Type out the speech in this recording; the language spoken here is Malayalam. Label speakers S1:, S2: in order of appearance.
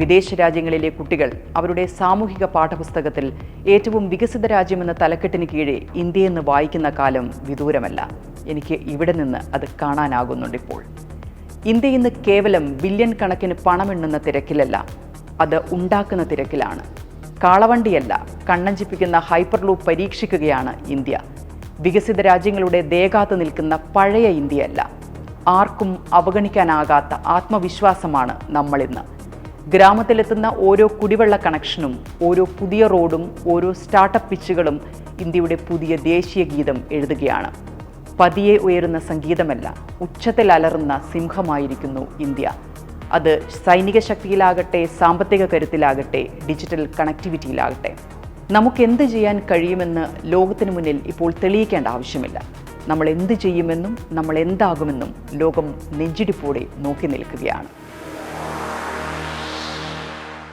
S1: വിദേശ രാജ്യങ്ങളിലെ കുട്ടികൾ അവരുടെ സാമൂഹിക പാഠപുസ്തകത്തിൽ ഏറ്റവും വികസിത രാജ്യമെന്ന തലക്കെട്ടിന് കീഴെ ഇന്ത്യയെന്ന് വായിക്കുന്ന കാലം വിദൂരമല്ല. എനിക്ക് ഇവിടെ നിന്ന് അത് കാണാനാകുന്നുണ്ട് ഇപ്പോൾ. ഇന്ത്യ ഇന്ന് കേവലം ബില്യൺ കണക്കിന് പണമെണ്ണുന്ന തിരക്കിലല്ല അത് ഉണ്ടാക്കുന്ന തിരക്കിലാണ്. കാളവണ്ടിയല്ല കണ്ണഞ്ചിപ്പിക്കുന്ന ഹൈപ്പർ ലൂപ്പ് പരീക്ഷിക്കുകയാണ് ഇന്ത്യ. വികസിത രാജ്യങ്ങളുടെ ദേകാത്ത് നിൽക്കുന്ന പഴയ ഇന്ത്യയല്ല. ആർക്കും അവഗണിക്കാനാകാത്ത ആത്മവിശ്വാസമാണ് നമ്മളിന്ന്. ഗ്രാമത്തിലെത്തുന്ന ഓരോ കുടിവെള്ള കണക്ഷനും ഓരോ പുതിയ റോഡും ഓരോ സ്റ്റാർട്ടപ്പ് പിച്ചുകളും ഇന്ത്യയുടെ പുതിയ ദേശീയ ഗീതം എഴുതുകയാണ്. പതിയെ ഉയരുന്ന സംഗീതമല്ല ഉച്ചത്തിൽ അലറുന്ന സിംഹമായിരിക്കുന്നു ഇന്ത്യ. അത് സൈനിക ശക്തിയിലാകട്ടെ സാമ്പത്തിക കരുത്തിലാകട്ടെ ഡിജിറ്റൽ കണക്ടിവിറ്റിയിലാകട്ടെ. നമുക്ക് എന്ത് ചെയ്യാൻ കഴിയുമെന്ന് ലോകത്തിന് മുന്നിൽ ഇപ്പോൾ തെളിയിക്കേണ്ട ആവശ്യമില്ല. നമ്മൾ എന്ത് ചെയ്യുമെന്നും നമ്മൾ എന്താകുമെന്നും ലോകം നെഞ്ചിടിപ്പോടെ നോക്കി നിൽക്കുകയാണ്.